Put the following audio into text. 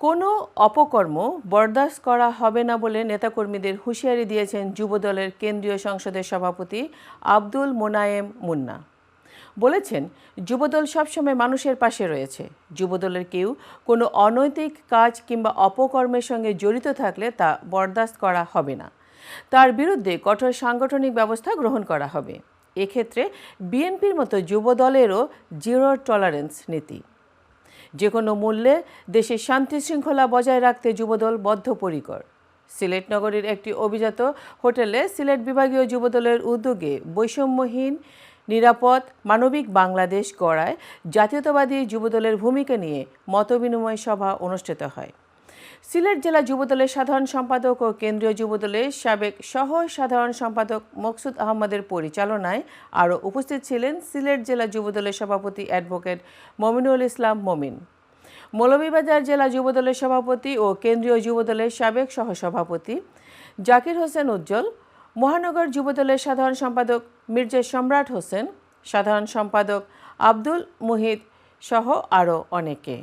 কোনো অপকর্ম বরদাস্ত করা হবে না বলে নেতাকর্মীদের হুঁশিয়ারি দিয়েছেন যুবদলের কেন্দ্রীয় সংসদের সভাপতি আব্দুল মোনায়েম মুন্না। বলেছেন, যুবদল সবসময় মানুষের পাশে রয়েছে। যুবদলের কেউ কোনো অনৈতিক কাজ কিংবা অপকর্মের সঙ্গে জড়িত থাকলে তা বরদাস্ত করা হবে না। তার বিরুদ্ধে কঠোর সাংগঠনিক ব্যবস্থা গ্রহণ করা হবে। এক্ষেত্রে বিএনপির মতো যুবদলেরও জিরো টলারেন্স নীতি। যে কোনো মূল্যে দেশের শান্তি শৃঙ্খলা বজায় রাখতে যুবদল বদ্ধপরিকর। সিলেট নগরীর একটি অভিজাত হোটেলে সিলেট বিভাগীয় যুবদলের উদ্যোগে বৈষম্যহীন, নিরাপদ, মানবিক বাংলাদেশ গড়ায় জাতীয়তাবাদী যুবদলের ভূমিকা নিয়ে মতবিনিময় সভা অনুষ্ঠিত হয়। সিলেট জেলা যুবদলের সাধারণ সম্পাদক ও কেন্দ্রীয় যুবদলের সাবেক সহ সাধারণ সম্পাদক মকসুদ আহমদের পরিচালনায় আরও উপস্থিত ছিলেন সিলেট জেলা যুবদলের সভাপতি অ্যাডভোকেট মমিনুল ইসলাম মমিন। মৌলভীবাজার জেলা যুবদলের সভাপতি ও কেন্দ্রীয় যুবদলের সাবেক সহসভাপতি জাকির হোসেন উজ্জ্বল, মহানগর যুবদলের সাধারণ সম্পাদক মির্জা সম্রাট হোসেন, সাধারণ সম্পাদক আব্দুল মুহিত সহ আরও অনেকে।